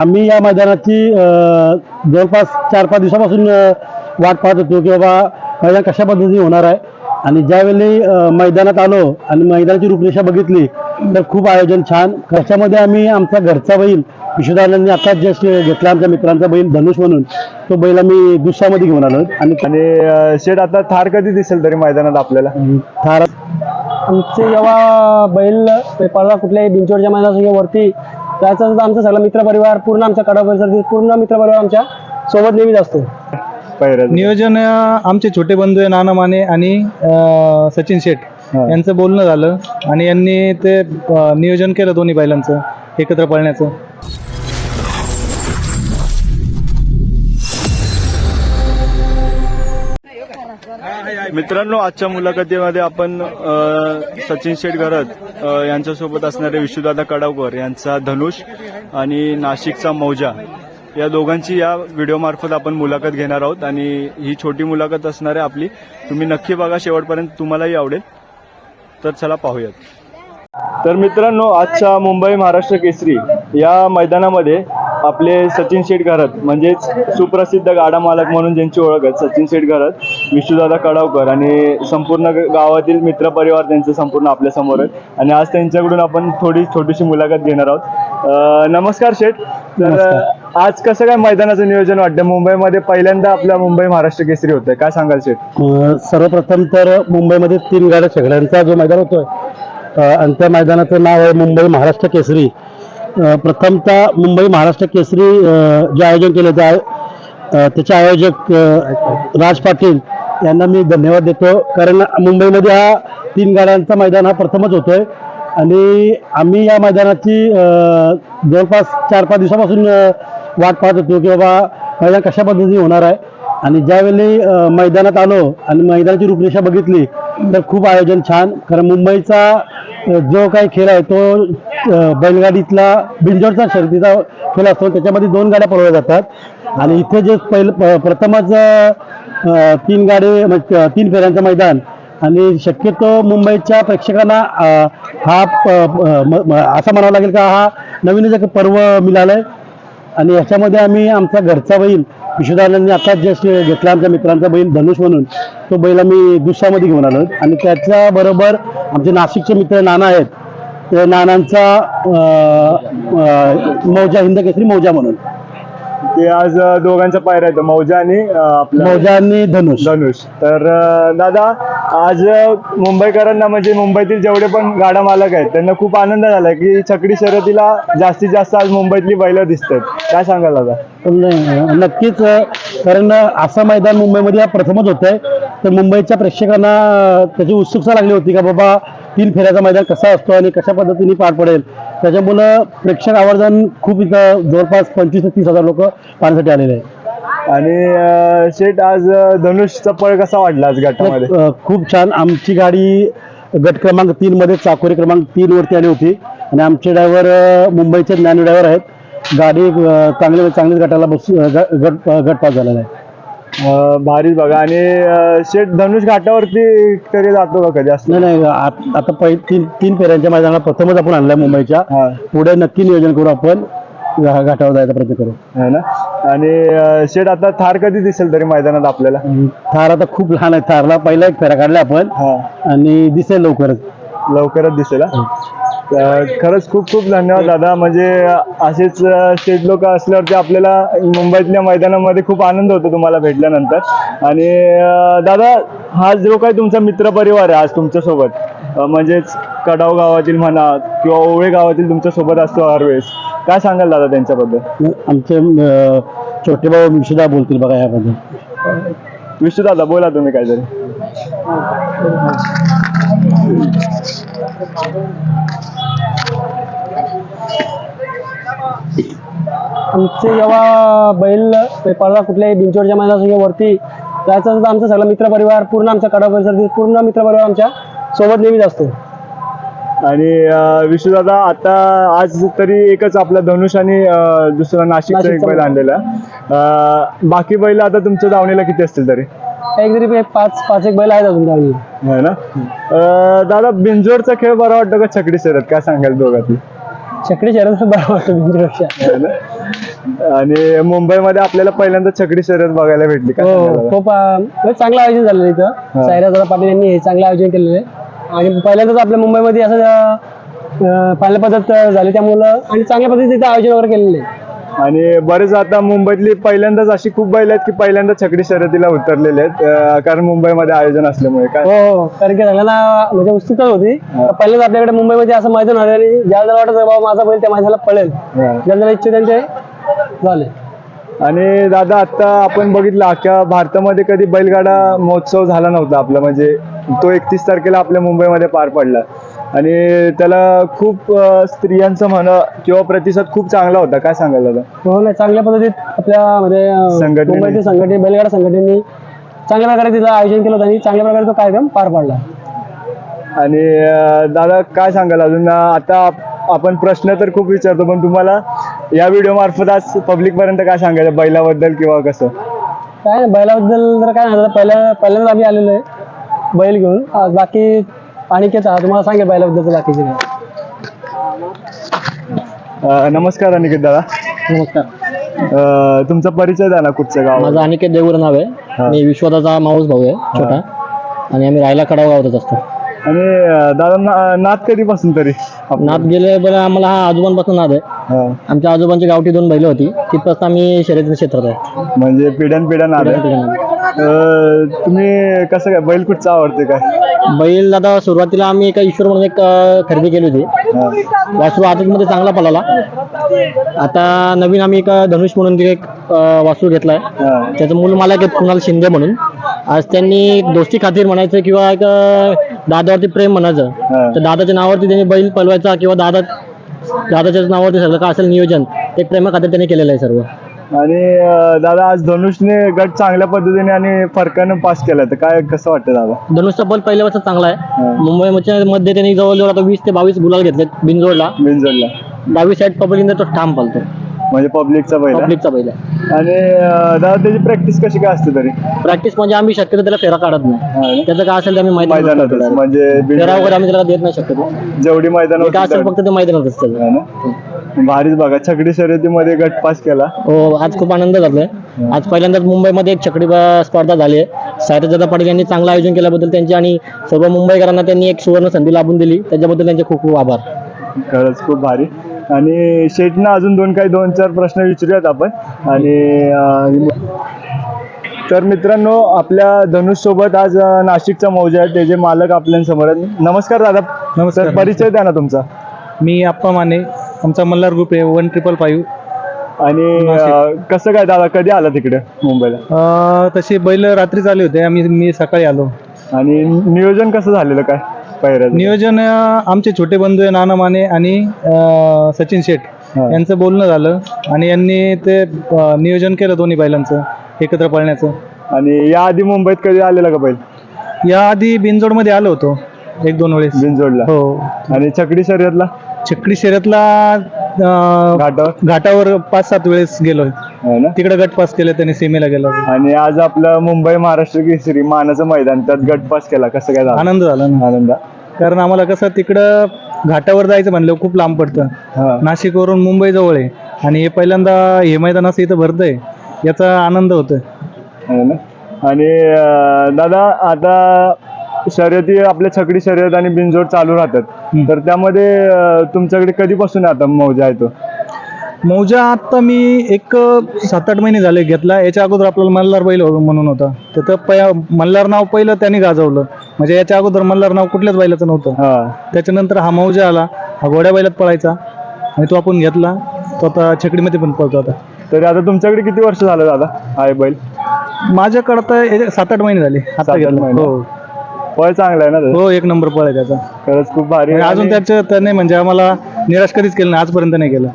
आम्ही या मैदानाची जवळपास चार पाच दिवसापासून वाट पाहत होतो की बाबा मैदान कशा पद्धतीने होणार आहे. आणि ज्यावेळी मैदानात आलो आणि मैदानाची रूपरेषा बघितली तर खूप आयोजन छान. त्याच्यामध्ये आम्ही आमचा घरचा बैल विश्वदानंदनी आता जस्ट घेतला आमच्या मित्रांचा बैल धनुष म्हणून. तो बैल आम्ही दुसऱ्यामध्ये घेऊन आलो. आणि आणि शेठ आता थार कधी दिसेल तरी मैदानात आपल्याला? थार. आमचे जेव्हा बैल पेपरला कुठल्याही बिंचोडच्या मैदानाच्या वरती जायचं तर आमचा सगळा मित्रपरिवार पूर्ण आमच्या कडा परिसर पूर्ण मित्रपरिवार आमच्यासोबत नेहमीच असतो. नियोजन आमचे छोटे बंधू आहे नाना माने आणि सचिन शेठ. यांचं बोलणं झालं आणि यांनी ते नियोजन केलं दोन्ही बैलांचं एकत्र पळण्याचं. मित्रांनो आजच्या मुलाखतीमध्ये आपण सचिन शेठ घरत यांच्यासोबत असणारे विष्णुदादा कडावकर यांचा धनुष आणि नाशिकचा मौजा या दोघांची या व्हिडिओमार्फत आपण मुलाखत घेणार आहोत. आणि ही छोटी मुलाखत असणार आहे आपली. तुम्ही नक्की बघा शेवटपर्यंत तुम्हालाही आवडेल. तर चला पाहूयात. तर मित्रांनो आजच्या मुंबई महाराष्ट्र केसरी या मैदानामध्ये आपले सचिन शेठ घरत म्हणजेच सुप्रसिद्ध गाडा मालक म्हणून ज्यांची ओळख आहे सचिन शेठ घरत विष्णुदादा कडावकर आणि संपूर्ण गावातील मित्रपरिवार त्यांचं संपूर्ण आपल्यासमोर आहे. आणि आज त्यांच्याकडून आपण थोडी छोटीशी मुलाखत घेणार आहोत. नमस्कार शेठ तर. आज कसं काय मैदानाचं नियोजन वाटतं? मुंबईमध्ये पहिल्यांदा आपल्या मुंबई महाराष्ट्र केसरी होतंय. काय सांगाल शेठ सर्वप्रथम तर मुंबईमध्ये तीन गाड्या सगळ्यांचा जो मैदान होतोय आणि त्या मैदानाचं नाव आहे मुंबई महाराष्ट्र केसरी. प्रथमतः मुंबई महाराष्ट्र केसरी जे आयोजन केलं त्या त्याचे आयोजक राज पाटील यांना मी धन्यवाद देतो. कारण मुंबईमध्ये हा तीन गाड्यांचा मैदान हा प्रथमच होतो आहे आणि आम्ही या मैदानाची जवळपास चार पाच दिवसापासून वाट पाहत होतो की बाबा मैदान कशा पद्धतीने होणार आहे. आणि ज्यावेळी मैदानात आलो आणि मैदानाची रूपरेषा बघितली तर खूप आयोजन छान. कारण मुंबईचा जो काही खेळ आहे तो बैलगाडीतला बिंजोडचा शर्तीचा खेळ असतो त्याच्यामध्ये दोन गाड्या पळवल्या जातात. आणि इथे जे पहिलं प- प्रथमच तीन गाडी म्हणजे, तीन फेऱ्यांचं मैदान. आणि शक्यतो मुंबईच्या प्रेक्षकांना हा प- म- असं म्हणावं लागेल का हा नवीनच एक पर्व मिळालं आहे आणि याच्यामध्ये आम्ही आमचा घरचा बैल विश्वदानंदनी आता जस्ट घेतला आमच्या मित्रांचा बैल धनुष म्हणून. तो बैल आम्ही दुसऱ्यामध्ये घेऊन आलो. आणि त्याच्याबरोबर आमचे नाशिकचे मित्र नाना आहेत. त्या नानांचा मौजा हिंद केसरी मौजा म्हणून. ते आज दोघांचा पायऱ्या आहेत. मौजा आणि आपला मौजा आणि धनुष. धनुष. तर दादा आज मुंबईकरांना म्हणजे मुंबईतील जेवढे पण गाडा मालक आहेत त्यांना खूप आनंद झाला की छकडी शर्यतीला जास्तीत जास्त आज मुंबईतली बैलं दिसतात. काय सांगाल आता नक्कीच कारण असं मैदान मुंबईमध्ये हा प्रथमच होत आहे तर मुंबईच्या प्रेक्षकांना त्याची उत्सुकता लागली होती का बाबा तीन फेऱ्याचा मैदान कसा असतो आणि कशा पद्धतीने पार पडेल? त्याच्यामुळं प्रेक्षक आवर्जन खूप इथं जवळपास पंचवीस ते तीस हजार लोक पाहण्यासाठी आलेले आहेत. आणि शेठ आज धनुषचा पळ कसा वाटला आज गटामध्ये अ, खूप छान. आमची गाडी गट क्रमांक तीन मध्ये चाकोरी क्रमांक तीन वरती आली होती. आणि आमचे ड्रायव्हर मुंबईचे ज्ञानी ड्रायव्हर आहेत. गाडी अ, चांगल्या चांगल्याच गटाला बस अ, ग- गट गट पास झालेला आहे. अं, भारीच बघा. आणि अं, शेठ धनुष घाटावरती तरी जातो का कधी? असं? नाही नाही. आता पहि तीन तीन फेऱ्यांच्या मैदानाला प्रथमच आपण आणलाय मुंबईच्या. हा. पुढे नक्की नियोजन करू आपण. घा- घाटावर जायचा प्रयत्न करू. है ना? आणि शेठ आता थार कधी दिसेल तरी मैदानात आपल्याला? थार आता खूप लहान आहे. थारला पहिला एक फेरा काढला आपण. हा. आणि दिसेल लवकरच. लवकरच दिसेल हा. तर खरंच खूप खूप धन्यवाद दादा. म्हणजे असेच स्टेज लोक असल्यावरती आपल्याला मुंबईतल्या मैदानामध्ये खूप आनंद होतो तुम्हाला भेटल्यानंतर. आणि अं, दादा हा जो काही तुमचा मित्रपरिवार आहे आज तुमच्यासोबत अं, म्हणजेच कडाव गावातील म्हणा किंवा ओवळे गावातील तुमच्यासोबत असतो हरवेळेस काय सांगाल दादा त्यांच्याबद्दल? आमचे अ, छोटे भाऊ विशुदा बोलतील बघा याबद्दल विष्णू दादा बोला तुम्ही काहीतरी. आमचे जेव्हा बैल पेपरला कुठल्याही बिंचोडच्या मैदानाच्या वरती जायचं तर आमचा सगळा मित्रपरिवार पूर्ण आमच्या कडा परिसर पूर्ण मित्रपरिवार आमच्यासोबत नेहमीच असतो. आणि अं, विष्णू दादा आता आज तरी एकच आपला धनुष आणि दुसरा नाशिकचा एक बैल. आणलेला. बाकी बैल आता तुमच्या दावणीला किती असतील तरी? एक एक पाच पाच एक बैल आहेत अजून त्यावेळी है ना? दादा बिंजोरचा खेळ बरा वाटतो का छकडी शर्यत? काय सांगाल दोघातली? छकडी शहरात बरं वाटतं बिंचोडपेक्षा है आणि मुंबईमध्ये आपल्याला पहिल्यांदा छकडी शर्यत बघायला भेटली का? हो खूप म्हणजे चांगलं आयोजन झालेलं इथं. साईराज पाटील यांनी हे चांगलं आयोजन केलेलं आहे. आणि पहिल्यांदाच आपल्या मुंबईमध्ये असं पाहिल्या पद्धत झाली त्यामुळं आणि चांगल्या पद्धतीने इथं आयोजन वगैरे केलेलं आहे. आणि बरेच आता मुंबईतली पहिल्यांदाच अशी खूप बैल आहेत की पहिल्यांदा छकडी शर्यतीला उतरलेले आहेत कारण मुंबईमध्ये आयोजन असल्यामुळे. काय? हो हो. कारण की सगळ्यांना म्हणजे उत्सुकता होती. पहिल्यांदा आपल्याकडे मुंबईमध्ये असं मैदान आलं आणि ज्याला वाटत बाबा माझा बैल त्या मैदानाला पळेल. ज्याला इच्छा त्यांचे झाले. आणि दादा आता आपण बघितलं अख्ख्या भारतामध्ये कधी बैलगाडा महोत्सव झाला नव्हता आपला म्हणजे तो एकतीस तारखेला आपल्या मुंबईमध्ये पार पडला. आणि त्याला खूप स्त्रियांचं म्हण किंवा प्रतिसाद खूप चांगला होता. काय दादा? हो नाही चांगल्या पद्धतीत आपल्या म्हणजे. मुंबईतील संघटने बैलगाडा संघटनेने चांगल्या प्रकारे तिथं आयोजन केलं होतं आणि चांगल्या प्रकारे तो कार्यक्रम पार पाडला. आणि दादा काय सांगाल अजून? आता आप- आपण प्रश्न तर खूप विचारतो पण तुम्हाला या व्हिडिओ मार्फत आज पब्लिक पर्यंत काय सांगायचं? बैलाबद्दल किंवा कसं? काय बैलाबद्दल तर काय नाही पहिल्या पहिल्यांदा आम्ही आलेलो आहे. बैल घेऊन. आज बाकी अनिकेत हा तुम्हाला सांगेल बैलाबद्दल बाकीचे काय. अं, नमस्कार अनिकेत दादा. नमस्कार. अं, तुमचा परिचय द्या ना कुठचं गाव माझं अनिकेत देवगर नाव आहे. मी विश्वादाचा माऊस भाऊ आहे छोटा. आणि आम्ही राहायला कडाव गावातच असतो. आणि अं, दादा ना- नाद कधीपासून तरी? आपलं? नाद गेले बरं आम्हाला हा आजोबांपासून नाद आहे. हा. आमच्या आजोबांची गावठी दोन बैल होती. तिथपासून आम्ही शर्यतीच्या क्षेत्रात आहे. म्हणजे पिढ्यान पिढ्या नाद आहे. तुम्ही कसं काय बैल कुठचं आवडते काय? बैल दादा सुरुवातीला आम्ही एका ईश्वर म्हणून एक अं, खरेदी केली होती. वासरू आतमध्ये चांगला पळाला. आता नवीन आम्ही एक धनुष म्हणून ते एक अं, वासरू घेतलाय. हा. त्याचं मूल मला एक कुणाल शिंदे म्हणून. आज त्यांनी दोस्ती खातीर म्हणायचं किंवा एक अं, दादावरती प्रेम म्हणायचं. हा. तर दादाच्या नावावरती त्यांनी बैल पळवायचा किंवा दादा दादाच्याच नावावरती सगळं काय असेल नियोजन ते प्रेमा खातीर त्यांनी केलेलं आहे सर्व. आणि दादा आज धनुषने गट चांगल्या पद्धतीने आणि फरकानं पास केला तर काय कसं वाटतं दादा? धनुषचा बल पहिल्यापासून चांगला आहे. मुंबईच्या मध्ये त्यांनी जवळजवळ आता वीस ते बावीस गुलाल घेतले बिनजोडला. बिनजोडला. बावीस साईड पब्लिक तो ठाम पळतो म्हणजे पब्लिकचा बैल आहे. पब्लिकचा बैल आहे आणि दादा त्याची प्रॅक्टिस कशी काय असते तरी? प्रॅक्टिस म्हणजे आम्ही शक्यतो त्याला फेरा काढत नाही. त्याचं काय असेल ते आम्ही मैदानात. म्हणजे फेरा वगैरे आम्ही त्याला देत नाही शक्यतो. जेवढी मैदान काय असेल फक्त ते त्याचं ना? भारीच बघा. छकडी शर्यतीमध्ये गट पास केला. हो आज खूप आनंद झालाय. आज पहिल्यांदाच मुंबईमध्ये एक छकडी स्पर्धा झाली आहे. साहित्यदादा पाटील यांनी चांगलं आयोजन केल्याबद्दल त्यांचे आणि सर्व मुंबईकरांना त्यांनी एक सुवर्ण संधी लाभून दिली. त्याच्याबद्दल त्यांचे खूप खूप आभार. खरंच खूप भारी. आणि शेटना अजून दोन काही दोन चार प्रश्न विचारूयात आपण. आणि तर मित्रांनो आपल्या धनुष सोबत आज नाशिकचा मौजा आहे. त्याचे मालक आपल्यासमोर आहेत. नमस्कार दादा. नमस्कार. परिचय द्या ना तुमचा. मी आप्पा माने आमचा मल्हार ग्रुप आहे वन ट्रिपल फाईव्ह. आणि अं, कसं काय दादा कधी आला तिकडे मुंबईला? तशी बैल रात्रीच आले होते आम्ही मी सकाळी आलो. आणि नियोजन कसं झालेलं काय? पहिऱ्याचं? नियोजन अं, आमचे छोटे बंधू आहे नाना माने आणि अं, सचिन शेठ. हा. यांचं बोलणं झालं आणि यांनी ते अं, नियोजन केलं दोन्ही बैलांचं एकत्र पळण्याचं. आणि या आधी मुंबईत कधी आलेला का बैल? याआधी बिनजोडमध्ये आलो होतो. एक दोन वेळेस. बिनजोडला. हो. आणि छकडी शर्यतला? छकडी शर्यतला अं, घाटावर? घाटावर पाच सात वेळेस गेलोय. हो ना? तिकडे गट पास केले त्यांनी सीमेला गेलो. आणि आज आपलं मुंबई महाराष्ट्र केसरी मानाचं मैदान त्यात गट पास केला. कसं काय झालं? आनंद झाला ना. आनंद. कारण आम्हाला कसं तिकडं घाटावर जायचं म्हणलं खूप लांब पडतं. हा. नाशिकवरून मुंबई जवळ आहे. आणि हे पहिल्यांदा हे मैदान असं इथं भरतंय. याचा आनंद होतोय. हो ना? आणि अं, दादा आता शर्यती आपल्या छकडी शर्यत आणि बिनजोड चालू राहतात. तर त्यामध्ये तुमच्याकडे कधीपासून आता मौजा आहे तो? मौजा आत्ता मी एक सात आठ महिने झाले घेतला. याच्या अगोदर आपल्याला मल्हार बैल म्हणून होता. तर पय मल्हार नाव पहिलं त्यांनी गाजवलं. म्हणजे याच्या अगोदर मल्हार नाव कुठल्याच बैलाचं नव्हतं. त्याच्यानंतर हा मौजा आला. हा घोड्या बैलात पळायचा. आणि तो आपण घेतला. तो आता छकडीमध्ये पण पळतो आता. तरी आता तुमच्याकडे किती वर्ष झालं दादा आहे बैल? माझ्याकडं तर सात आठ महिने झाले. आता घेतला. हो. पळ चांगला आहे ना त्याचं? हो एक नंबर पळ आहे त्याचा. खरंच खूप भारी आहे. अजून आणि- त्याचं त्याने म्हणजे आम्हाला निराश कधीच केलं नाही आजपर्यंत नाही केलं.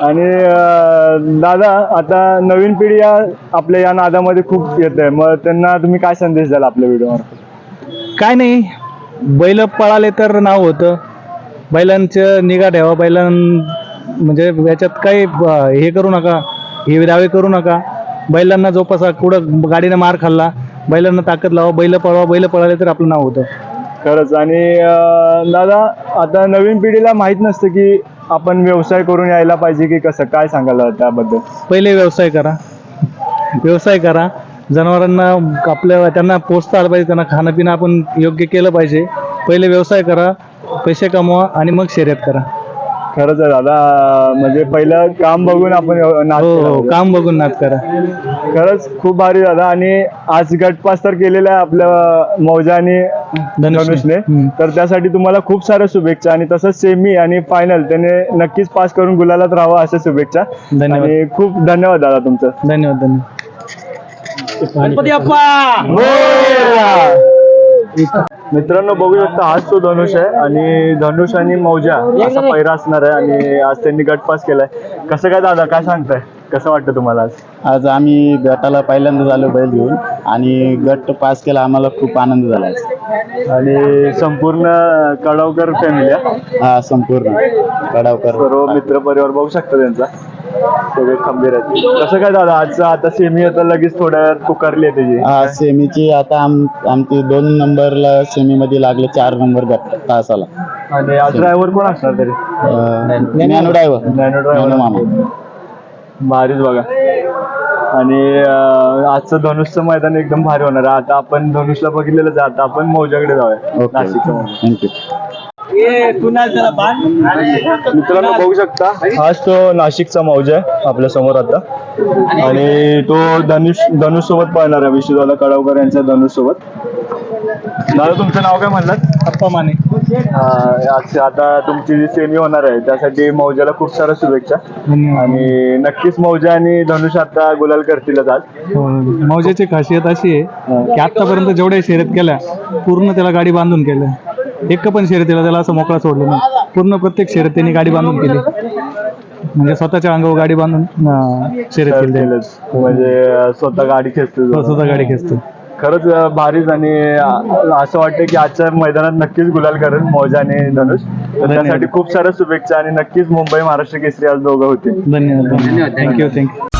आणि अं, दादा आता नवीन पिढी या आपल्या या नादामध्ये खूप येत आहे. मग त्यांना तुम्ही काय संदेश द्याल आपल्या व्हिडिओवर? काय नाही. बैल पळाले तर नाव होतं. बैलांचं निगा ठेवा. बैलां म्हणजे याच्यात काही ब- हे करू नका. हे दावे करू नका. बैलांना जोपासा. कुठं गाडीने मार खाल्ला. बैलांना ताकद लावा बैल पळवा बैल पळाले तर आपलं नाव होतं. खरंच. आणि अं, दादा आता नवीन पिढीला माहीत नसतं की आपण व्यवसाय करून यायला पाहिजे की कसं? काय सांगायला त्याबद्दल? पहिले व्यवसाय करा. व्यवसाय करा. जनावरांना आपल्या त्यांना पोचता आलं पाहिजे त्यांना खाणं पिणं आपण योग्य केलं पाहिजे. पहिले व्यवसाय करा पैसे कमवा आणि मग शर्यत करा. खरंच आहे दादा म्हणजे पहिलं काम बघून आपण नाच हो केला हो. काम बघून नाच करा खरंच खूप भारी दादा आणि आज गटपास तर केलेला आहे आपल्या मौजा आणि धनुषने. धनुषने हम्म. तर त्यासाठी तुम्हाला खूप साऱ्या शुभेच्छा आणि तसंच सेमी आणि फायनल त्याने नक्कीच पास करून गुलालात राहावं अशा शुभेच्छा धन्यवाद. आणि खूप धन्यवाद दादा तुमचं धन्यवाद धन्यवाद मित्रांनो बघू शकता हाच तो धनुष आहे आणि धनुष आणि मौजा असा पैरा असणार आहे आणि आज त्यांनी गट पास केलाय. कसं काय दादा काय सांगताय? कसं वाटतं तुम्हाला आज? आज आम्ही गटाला पहिल्यांदा झालो बैल घेऊन आणि गट पास केला आम्हाला खूप आनंद झाला आज. आणि संपूर्ण कडावकर फॅमिली हा संपूर्ण कडावकर. सर्व मित्र परिवार बघू शकता त्यांचा. सगळे खंबीर आहेत. कसं काय दादा आजचा आता सेमी आता लगेच थोड्या पुकारली आहे त्याची हा सेमीची आता आम आमची दोन नंबरला सेमीमध्ये लागले चार नंबर गट तासाला. आणि आज ड्रायव्हर कोण असणार तरी? Dnyanu driver Dnyanu driver. मामा. भारीच बघा. आणि अं, आजचं धनुषचं मैदान एकदम भारी होणार आहे. आता आपण धनुषला बघितलेलं आता आपण मौजाकडे जाऊया. ओके नाशिकच्या मौजा. थँक्यू मित्रांनो बघू शकता. हाच तो नाशिकचा मौजा आहे आपल्यासमोर आता. आणि तो धनुष धनुष सोबत पाहणार आहे विष्णुदादा कडावकर यांच्या धनुष सोबत दादा तुमचं नाव काय म्हणलात? अप्पा माने. आता तुमची जी सेमी होणार आहे त्यासाठी मौजाला खूप साऱ्या शुभेच्छा. आणि नक्कीच मौजा आणि धनुष आता गुलाल करतीलच आज. हो. मौजेची खासियत अशी आहे की आतापर्यंत जेवढ्या शर्यत केल्या पूर्ण त्याला गाडी बांधून केल्या. एक पण शर्यतीला त्याला असं मोकळा सोडलं नाही. पूर्ण प्रत्येक शर्यत त्यांनी गाडी बांधून केली. म्हणजे स्वतःच्या अंगावर गाडी बांधून अं, शर्यत केली त्याने. करतीलच. म्हणजे स्वतः गाडी खेचतो स्वतः गाडी खेचतो. खरंच भारीच आणि अं, असं वाटतं की आजच्या मैदानात नक्कीच गुलाल करेल मौजा आणि धनुष. तर त्यासाठी खूप साऱ्या शुभेच्छा आणि नक्कीच मुंबई महाराष्ट्र केसरी आज दोघं होते धन्यवाद. धन्यवाद. Thank you thank you